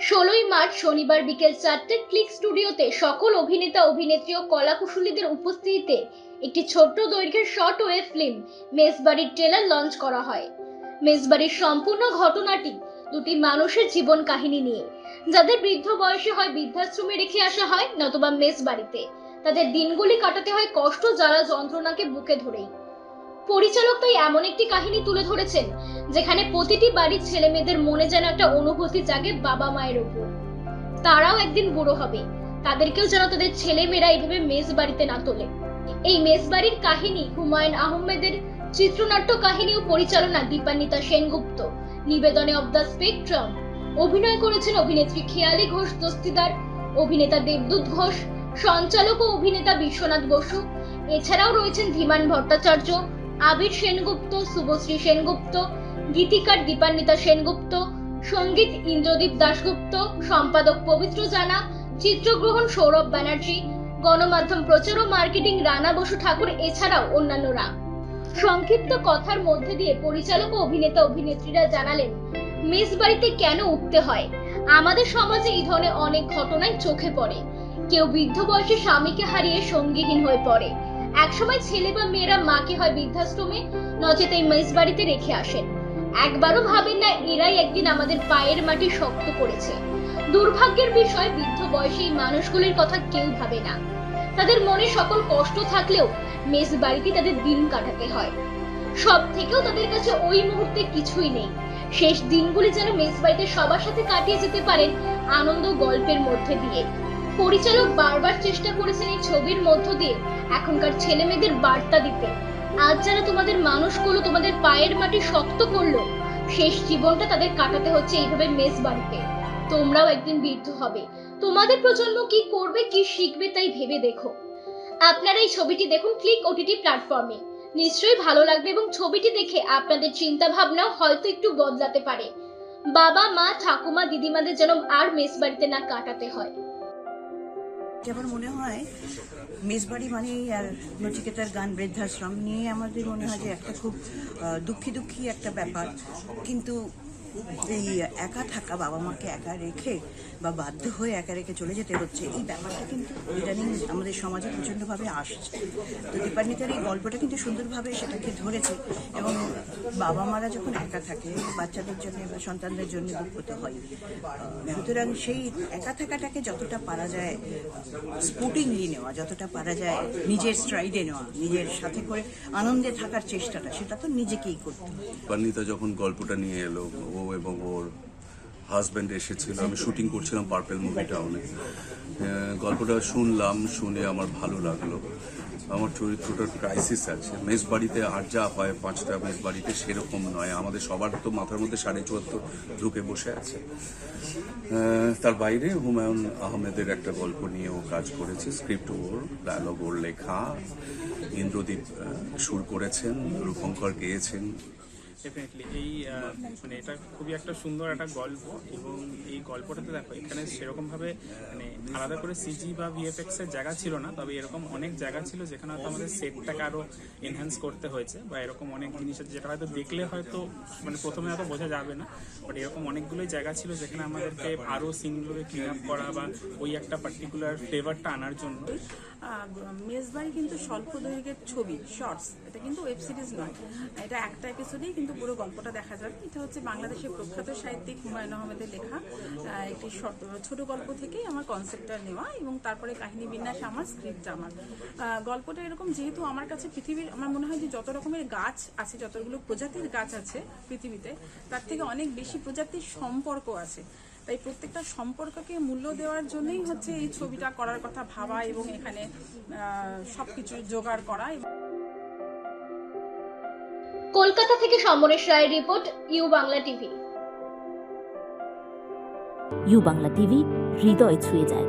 ষোলোই মার্চ শনিবার বিকেল চারটে ক্লিক স্টুডিওতে সকল অভিনেতা, অভিনেত্রী ও কলাকুশলীদের উপস্থিতিতে একটি ছোট্ট দৈর্ঘ্যের শর্ট ওয়েভ ফিল্ম মেজবাড়ির ট্রেলার লঞ্চ করা হয়। মেজবাড়ির সম্পূর্ণ ঘটনাটি দুটি মানুষের জীবন কাহিনী নিয়ে। যাদের বৃদ্ধ বয়সে হয় বৃদ্ধাশ্রমে রেখে আসা হয় নতুবা মেজবাড়িতে। তাদের দিনগুলি কাটাতে হয় কষ্ট, জ্বালা, যন্ত্রণাকে বুকে ধরেই। পরিচালক তাই এমন একটি কাহিনী তুলে ধরেছেন, যেখানে প্রতিটি বাড়ির ছেলে মেয়েদের মনে যেন একটা অনুভূতি জাগে বাবা মায়ের উপর তারাও একদিন বুড়ো হবে, তাদেরকেও যেন তাদের ছেলে মেয়েরা এইভাবে মেজ বাড়িতে না তোলে। এই মেজ বাড়ির কাহিনী হুমায়ুন আহমেদের চিত্রনাট্য কাহিনী ও পরিচালনা দীপান্বিতা সেনগুপ্ত। নিবেদনে অব দ্য স্পেকট্রাম। অভিনয় করেছেন অভিনেত্রী খেয়ালি ঘোষ, দস্তিদার অভিনেতা দেবদূত ঘোষ, সঞ্চালক ও অভিনেতা বিশ্বনাথ বসু। এছাড়াও রয়েছেন ধীমান ভট্টাচার্য আবির সেনগুপ্ত, শুভশ্রী সেনগুপ্ত, গীতিকার দীপান্বিতা সেনগুপ্ত, সংগীত ইন্দ্রদীপ দাশগুপ্ত, সম্পাদক পবিত্র জানা, চিত্রগ্রহণ সৌরভ ব্যানার্জি, গণমাধ্যম প্রচার ও মার্কেটিং রানা বসু ঠাকুর এছাড়াও অন্যান্যরা। সংক্ষিপ্ত কথার মধ্যে দিয়ে পরিচালক ও অভিনেতা অভিনেত্রীরা জানালেন, মেস বাড়িতে কেন উঠতে হয়? আমাদের সমাজে এই ধরনের অনেক ঘটনাই চোখে পড়ে। কেউ বৃদ্ধ বয়সে স্বামীকে হারিয়ে সঙ্গীহীন হয়ে পড়ে। একসময় ছেলে বা মেয়েরা মাকে হয় বৃদ্ধাশ্রমে, নচেত এই মেস বাড়িতে রেখে আসেন। একবারও ভাবেন না, এরাই একদিন আমাদের পায়ের মাটি শক্ত করেছে। দুর্ভাগ্যের বিষয়, বৃদ্ধ বয়সে এই মানুষগুলির কথা কেউ ভাবে না। তাদের মনে সকল কষ্ট থাকলেও মেস বাড়িতে তাদের দিন কাটাতে হয়। সব থেকেও তাদের কাছে ওই মুহূর্তে কিছুই নেই। শেষ দিনগুলি যেন মেস বাড়িতে সবার সাথে কাটিয়ে যেতে পারেন আনন্দ গল্পের মধ্যে দিয়ে। পরিচালক বারবার চেষ্টা করেছেন এই ছবির মধ্য দিয়ে এখনকার ছেলে মেয়েদের বার্তা দিতে। আজ যারা তোমাদের মানুষগুলো তোমাদের পায়ের মাটি শক্ত করল, শেষ জীবনটা তাদের কাটাতে হচ্ছে এইভাবে মেস বাড়িতে। তোমরাও একদিন বৃদ্ধ হবে। তোমাদের প্রজন্ম কি করবে, কি শিখবে তাই ভেবে দেখো। আপনারা এই ছবিটি দেখুন ক্লিক ওটিটি প্ল্যাটফর্মে। নিশ্চয়ই ভালো লাগবে এবং ছবিটি দেখে আপনাদের চিন্তা ভাবনাও হয়তো একটু বদলাতে পারে। বাবা, মা, ঠাকুমা, দিদিমাদের যেন আর মেস বাড়িতে না কাটাতে হয়। যেমন মনে হয়, মেজবাড়ি মানে আর নচিকেতার গান বৃদ্ধাশ্রম নিয়ে আমাদের মনে হয় যে একটা খুব দুঃখী দুঃখী একটা ব্যাপার। কিন্তু এই একা থাকা বাবা মাকে একা রেখে বা বাধ্য হয়ে একা রেখে চলে যেতে হচ্ছে, এই ব্যাপারটা কিন্তু ইদানিং আমাদের সমাজে প্রচণ্ডভাবে আসছে। তো দীপান্বিতার এই গল্পটা কিন্তু সুন্দরভাবে সেটাকে ধরেছে এবং বাবা মারা যখন একা থাকে, বাচ্চাদের জন্য বা সন্তানদের জন্য দুঃখ হয়। সুতরাং সেই একা থাকাটাকে যতটা পারা যায় স্পোর্টিংলি নেওয়া, যতটা পারা যায় নিজের স্ট্রাইডে নেওয়া, নিজের সাথে করে আনন্দে থাকার চেষ্টাটা, সেটা তো নিজেকেই করতে পান্নিতা যখন গল্পটা নিয়ে এলো, ও এবং ওর হাজব্যান্ড এসেছিল। আমি শুটিং করছিলাম পার্পেল মুভি টাউনে গল্পটা শুনলাম, শুনে আমার ভালো লাগল। আমার চরিত্রটার ক্রাইসিস আছে। মেস বাড়িতে আর যা হয়, পাঁচটা মেস বাড়িতে সেরকম নয়। আমাদের সবার তো মাথার মধ্যে সাড়ে চুয়াত্তর ঢুকে বসে আছে। তার বাইরে হুমায়ুন আহমেদের একটা গল্প নিয়ে ও কাজ করেছে। স্ক্রিপ্ট ওর ডায়লগ ওর লেখা। ইন্দ্রদীপ সুর করেছেন, রূপঙ্কর গেয়েছেন। ডেফিনেটলি এই মানে এটা খুবই একটা সুন্দর একটা গল্প এবং এই গল্পটাতে দেখো এখানে সেরকম ভাবে মানে আলাদা করে সিজি বা ভিএফএক্স এর জায়গা ছিল না তবে এরকম অনেক জায়গা ছিল যেখানে হয়তো আমাদের সেটটাকে আরও এনহ্যান্স করতে হয়েছে বা এরকম অনেক জিনিস যেটা হয়তো দেখলে হয়তো মানে প্রথমে হয়তো বোঝা যাবে না বাট এরকম অনেকগুলোই জায়গা ছিল যেখানে আমাদেরকে আরও সিনগুলোকে ক্লিন আপ করা বা ওই একটা পার্টিকুলার ফ্লেভারটা আনার জন্য। আহ, মেজবাড়ি কিন্তু স্বল্প দৈর্ঘ্যের ছবি শর্টস এটা কিন্তু ওয়েব সিরিজ নয়। এটা একটা এপিসোডেই কিন্তু পুরো গল্পটা দেখা যাবে এটা হচ্ছে বাংলাদেশের প্রখ্যাত সাহিত্যিক হুমায়ুন আহমেদের লেখা একটি ছোট গল্প থেকেই আমার কনসেপ্টটা নেওয়া এবং তারপরে কাহিনী বিন্যাস আমার স্ক্রিপ্ট আমার। গল্পটা এরকম যেহেতু আমার কাছে পৃথিবীর, আমার মনে হয় যে যত রকমের গাছ আছে, যতগুলো প্রজাতির গাছ আছে পৃথিবীতে, তার থেকে অনেক বেশি প্রজাতির সম্পর্ক আছে। তাই প্রত্যেকটা সম্পর্ককে মূল্য দেওয়ার জন্যই হচ্ছে এই ছবিটা করার কথা ভাবা এবং এখানে সব কিছু জোগাড় করা কলকাতা থেকে সমরেশ রায়ের report U Bangla TV. U Bangla TV হৃদয় ছুঁয়ে যায়।